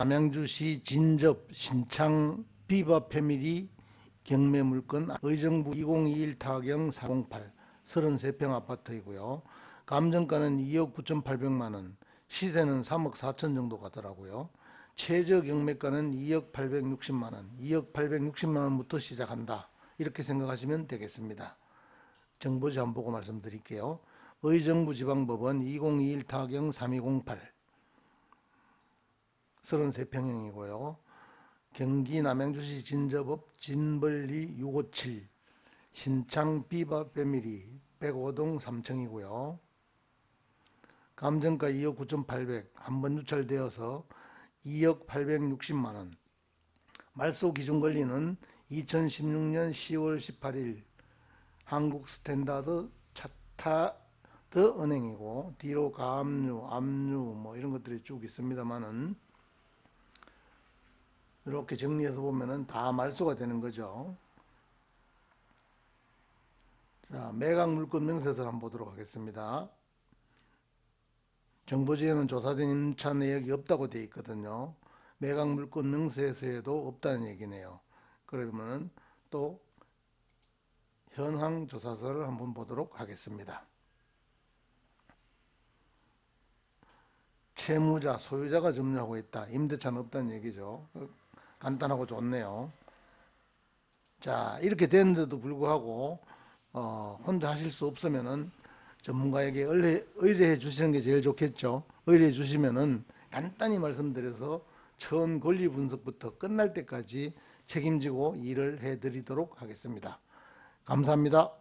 남양주시 진접 신창 비바 패밀리 경매 물건 의정부 2021 타경 408 33평 아파트이고요. 감정가는 2억 9,800만 원, 시세는 3억 4천 정도 가더라고요. 최저 경매가는 2억 860만 원, 2억 860만 원부터 시작한다. 이렇게 생각하시면 되겠습니다. 정보지 한번 보고 말씀드릴게요. 의정부 지방법원 2021 타경 3208 33평형이고요. 경기 남양주시 진저법 진벌리 657 신창 비바 패밀리 105동 3층이고요. 감정가 2억 9,800 한 번 유찰되어서 2억 860만원 말소 기준 권리는 2016년 10월 18일 한국 스탠다드 차타드 은행이고 뒤로 가압류, 압류 뭐 이런 것들이 쭉 있습니다만은 이렇게 정리해서 보면은 다 말소가 되는 거죠. 자, 매각 물건 명세서를 한번 보도록 하겠습니다. 정보지에는 조사된 임차 내역이 없다고 되어 있거든요. 매각 물건 명세서에도 없다는 얘기네요. 그러면 또 현황 조사서를 한번 보도록 하겠습니다. 채무자, 소유자가 점유하고 있다. 임대차는 없다는 얘기죠. 간단하고 좋네요. 자, 이렇게 됐는데도 불구하고 어, 혼자 하실 수 없으면은 전문가에게 의뢰, 의뢰해 주시는 게 제일 좋겠죠. 의뢰해 주시면은 간단히 말씀드려서 처음 권리 분석부터 끝날 때까지 책임지고 일을 해 드리도록 하겠습니다. 감사합니다.